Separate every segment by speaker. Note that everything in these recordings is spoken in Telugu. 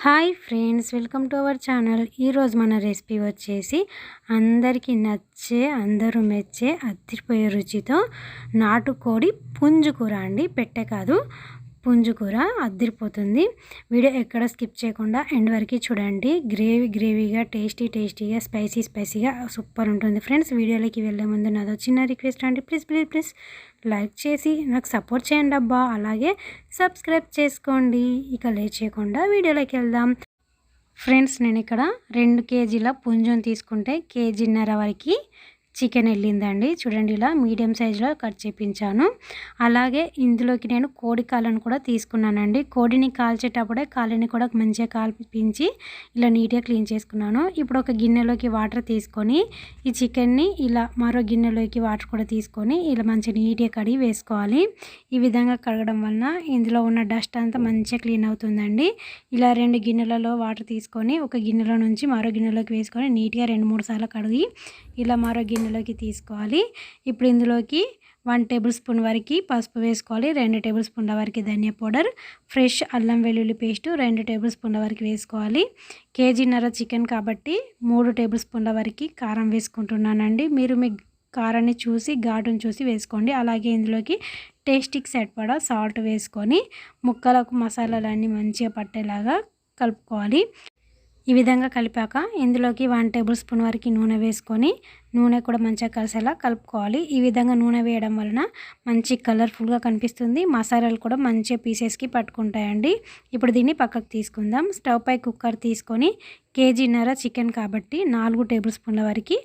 Speaker 1: Hi friends welcome to our channel. ఈరోజు మన రెసిపీ వచ్చేసి అందరికీ నచ్చే అందరూ మెచ్చే అద్దిరిపోయే రుచితో నాటుకోడి పుంజు కూర అండి. పెట్టే కాదు పుంజు కూర అద్దరిపోతుంది. వీడియో ఎక్కడ స్కిప్ చేయకుండా ఎండ్ వరకు చూడండి. గ్రేవీ గ్రేవీగా టేస్టీ టేస్టీగా స్పైసీ స్పైసీగా సూపర్ ఉంటుంది. ఫ్రెండ్స్ వీడియోలోకి వెళ్ళే ముందు నాదో చిన్న రిక్వెస్ట్ అండి. ప్లీజ్ ప్లీజ్ ప్లీజ్ లైక్ చేసి నాకు సపోర్ట్ చేయండి అబ్బా. అలాగే సబ్స్క్రైబ్ చేసుకోండి. ఇక లేట్ చేయకుండా వీడియోలోకి వెళ్దాం. ఫ్రెండ్స్ నేను ఇక్కడ రెండు కేజీల పుంజుని తీసుకుంటే కేజీన్నర వరకు చికెన్ వెళ్ళిందండి చూడండి ఇలా మీడియం సైజులో కట్ చేపించాను. అలాగే ఇందులోకి నేను కోడి కాళ్ళను కూడా తీసుకున్నానండి. కోడిని కాల్చేటప్పుడే కాళ్ళని కూడా మంచిగా కాల్పించి ఇలా నీట్గా క్లీన్ చేసుకున్నాను. ఇప్పుడు ఒక గిన్నెలోకి వాటర్ తీసుకొని ఈ చికెన్ని ఇలా మరో గిన్నెలోకి వాటర్ కూడా తీసుకొని ఇలా మంచిగా నీట్గా కడిగి వేసుకోవాలి. ఈ విధంగా కడగడం వలన ఇందులో ఉన్న డస్ట్ అంతా మంచిగా క్లీన్ అవుతుందండి. ఇలా రెండు గిన్నెలలో వాటర్ తీసుకొని ఒక గిన్నెలో నుంచి మరో గిన్నెలోకి వేసుకొని నీట్గా రెండు మూడు సార్లు కడిగి ఇలా మరో గిన్నె గిన్నెలోకి తీసుకోవాలి. ఇప్పుడు ఇందులోకి వన్ టేబుల్ స్పూన్ వరకు పసుపు వేసుకోవాలి. రెండు టేబుల్ స్పూన్ల వరకు ధనియా పౌడర్ ఫ్రెష్ అల్లం వెల్లుల్లి పేస్ట్ రెండు టేబుల్ స్పూన్ల వరకు వేసుకోవాలి. కేజీన్నర చికెన్ కాబట్టి మూడు టేబుల్ స్పూన్ల వరకు కారం వేసుకుంటున్నానండి. మీరు మీ కారాన్ని చూసి ఘాటును చూసి వేసుకోండి. అలాగే ఇందులోకి టేస్టిక్ సరిపడా సాల్ట్ వేసుకొని ముక్కలకు మసాలాలన్నీ మంచిగా పట్టేలాగా కలుపుకోవాలి. ఈ విధంగా కలిపాక ఇందులోకి వన్ టేబుల్ స్పూన్ వరకు నూనె వేసుకొని నూనె కూడా మంచిగా కలిసేలా కలుపుకోవాలి. ఈ విధంగా నూనె వేయడం వలన మంచి కలర్ఫుల్గా కనిపిస్తుంది. మసాలాలు కూడా మంచిగా పీసెస్కి పట్టుకుంటాయండి. ఇప్పుడు దీన్ని పక్కకు తీసుకుందాం. స్టవ్ పై కుక్కర్ తీసుకొని కేజీన్నర చికెన్ కాబట్టి నాలుగు టేబుల్ స్పూన్ల వరకు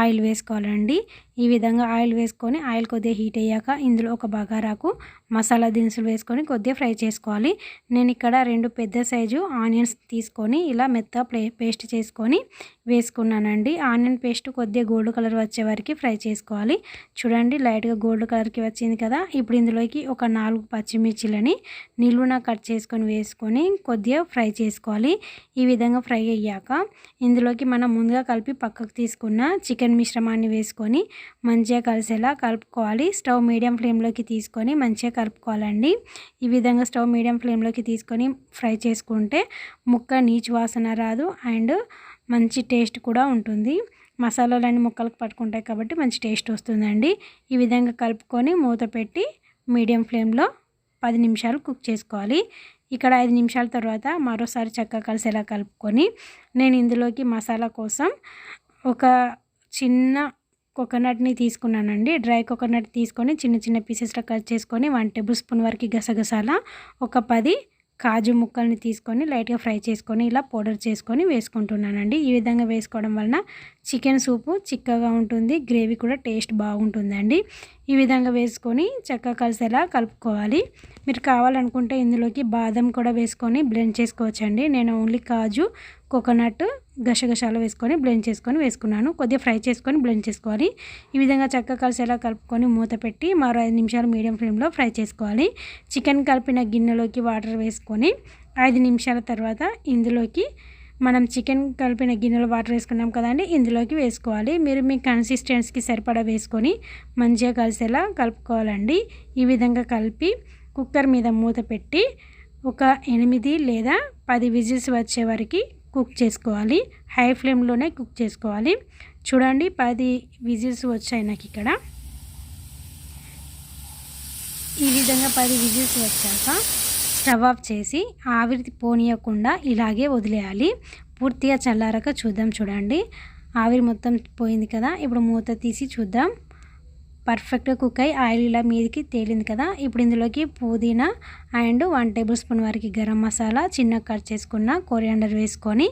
Speaker 1: ఆయిల్ వేసుకోవాలండి. ఈ విధంగా ఆయిల్ వేసుకొని ఆయిల్ కొద్దిగా హీట్ అయ్యాక ఇందులో ఒక బగారాకు మసాలా దినుసులు వేసుకొని కొద్దిగా ఫ్రై చేసుకోవాలి. నేను ఇక్కడ రెండు పెద్ద సైజు ఆనియన్స్ తీసుకొని ఇలా మెత్త పేస్ట్ చేసుకొని వేసుకున్నానండి. ఆనియన్ పేస్ట్ కొద్దిగా గోల్డ్ కలర్ వచ్చే వరకు ఫ్రై చేసుకోవాలి. చూడండి లైట్గా గోల్డ్ కలర్కి వచ్చింది కదా. ఇప్పుడు ఇందులోకి ఒక నాలుగు పచ్చిమిర్చిలని నిలువున కట్ చేసుకొని వేసుకొని కొద్దిగా ఫ్రై చేసుకోవాలి. ఈ విధంగా ఫ్రై అయ్యాక ఇందులోకి మనం ముందుగా కలిపి పక్కకు తీసుకున్న చికెన్ మిశ్రమాన్ని వేసుకొని మంచిగా కలిసేలా కలుపుకోవాలి. స్టవ్ మీడియం ఫ్లేమ్లోకి తీసుకొని మంచిగా కలుపుకోవాలండి. ఈ విధంగా స్టవ్ మీడియం ఫ్లేమ్లోకి తీసుకొని ఫ్రై చేసుకుంటే ముక్క నీచు వాసన రాదు అండ్ మంచి టేస్ట్ కూడా ఉంటుంది. మసాలాలన్నీ ముక్కలకు పట్టుకుంటాయి కాబట్టి మంచి టేస్ట్ వస్తుందండి. ఈ విధంగా కలుపుకొని మూత పెట్టి మీడియం ఫ్లేమ్లో పది నిమిషాలు కుక్ చేసుకోవాలి. ఇక్కడ ఐదు నిమిషాల తర్వాత మరోసారి చక్కగా కలిసేలా కలుపుకొని నేను ఇందులోకి మసాలా కోసం ఒక చిన్న కోకోనట్ని తీసుకున్నానండి. డ్రై కోకోనట్ తీసుకొని చిన్న చిన్న పీసెస్లో కట్ చేసుకొని వన్ టేబుల్ స్పూన్ వరకు గసగసాల ఒక పది కాజు ముక్కల్ని తీసుకొని లైట్గా ఫ్రై చేసుకొని ఇలా పౌడర్ చేసుకొని వేసుకుంటున్నానండి. ఈ విధంగా వేసుకోవడం వలన చికెన్ సూపు చిక్కగా ఉంటుంది గ్రేవీ కూడా టేస్ట్ బాగుంటుందండి. ఈ విధంగా వేసుకొని చక్కగా కలిసేలా కలుపుకోవాలి. మీరు కావాలనుకుంటే ఇందులోకి బాదం కూడా వేసుకొని బ్లెండ్ చేసుకోవచ్చండి. నేను ఓన్లీ కాజు కోకోనట్ గసగసాలు వేసుకొని బ్లెండ్ చేసుకొని వేసుకున్నాను. కొద్దిగా ఫ్రై చేసుకొని బ్లెండ్ చేసుకోవాలి. ఈ విధంగా చక్కగా కలిసేలా కలుపుకొని మూత పెట్టి మరో ఐదు నిమిషాలు మీడియం ఫ్లేమ్లో ఫ్రై చేసుకోవాలి. చికెన్ కలిపిన గిన్నెలోకి వాటర్ వేసుకొని ఐదు నిమిషాల తర్వాత ఇందులోకి మనం చికెన్ కలిపిన గిన్నెలో వాటర్ వేసుకున్నాం కదండి ఇందులోకి వేసుకోవాలి. మీరు మీ కన్సిస్టెన్సీకి సరిపడా వేసుకొని మంచిగా కలిసేలా కలుపుకోవాలండి. ఈ విధంగా కలిపి కుక్కర్ మీద మూత పెట్టి ఒక ఎనిమిది లేదా పది విజిల్స్ వచ్చే వరకు కుక్ చేసుకోవాలి. హై ఫ్లేమ్లోనే కుక్ చేసుకోవాలి. చూడండి పది విజిల్స్ వచ్చాయి నాకు ఇక్కడ. ఈ విధంగా పది విజిల్స్ వచ్చాక స్టవ్ ఆఫ్ చేసి ఆవిరి పోనీయకుండా ఇలాగే వదిలేయాలి. పూర్తిగా చల్లారక చూద్దాం చూడండి. ఆవిరి మొత్తం పోయింది కదా ఇప్పుడు మూత తీసి చూద్దాం. పర్ఫెక్ట్గా కుక్ అయ్యి ఆయిల్ ఇలా మీదకి తేలింది కదా ఇప్పుడు ఇందులోకి పుదీనా అండ్ వన్ టేబుల్ స్పూన్ వరకు గరం మసాలా చిన్న కట్ చేసుకున్న కొరియాండర్ వేసుకొని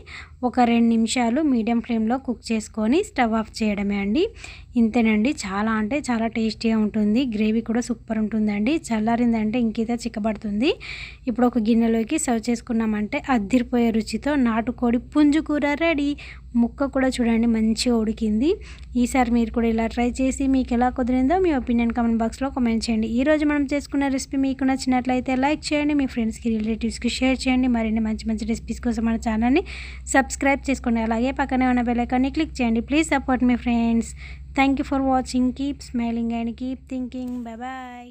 Speaker 1: ఒక రెండు నిమిషాలు మీడియం ఫ్లేమ్లో కుక్ చేసుకొని స్టవ్ ఆఫ్ చేయడమే అండి. ఇంతేనండి చాలా అంటే చాలా టేస్టీగా ఉంటుంది. గ్రేవీ కూడా సూపర్ ఉంటుందండి. చల్లారిందంటే ఇంకైతే చిక్కబడుతుంది. ఇప్పుడు ఒక గిన్నెలోకి సర్వ్ చేసుకున్నామంటే అద్దిరిపోయే రుచితో నాటుకోడి పుంజు కూర రెడీ. ముక్క కూడా చూడండి మంచిగా ఉడికింది. ఈసారి మీరు కూడా ఇలా ట్రై చేసి మీకు ఎలా కుదిరిందో మీ ఒపీనియన్ కామెంట్ బాక్స్లో కామెంట్ చేయండి. ఈరోజు మనం చేసుకున్న రెసిపీ మీకు నచ్చినట్లయితే లైక్ చేయండి. మీ ఫ్రెండ్స్కి రిలేటివ్స్కి షేర్ చేయండి. మరిన్ని మంచి మంచి రెసిపీస్ కోసం మన ఛానల్ని సబ్స్క్రైబ్ చేసుకోండి అలాగే పక్కనే ఉన్న బెల్లైకాన్ని క్లిక్ చేయండి. Please support me friends thank you for watching keep smiling and keep thinking bye bye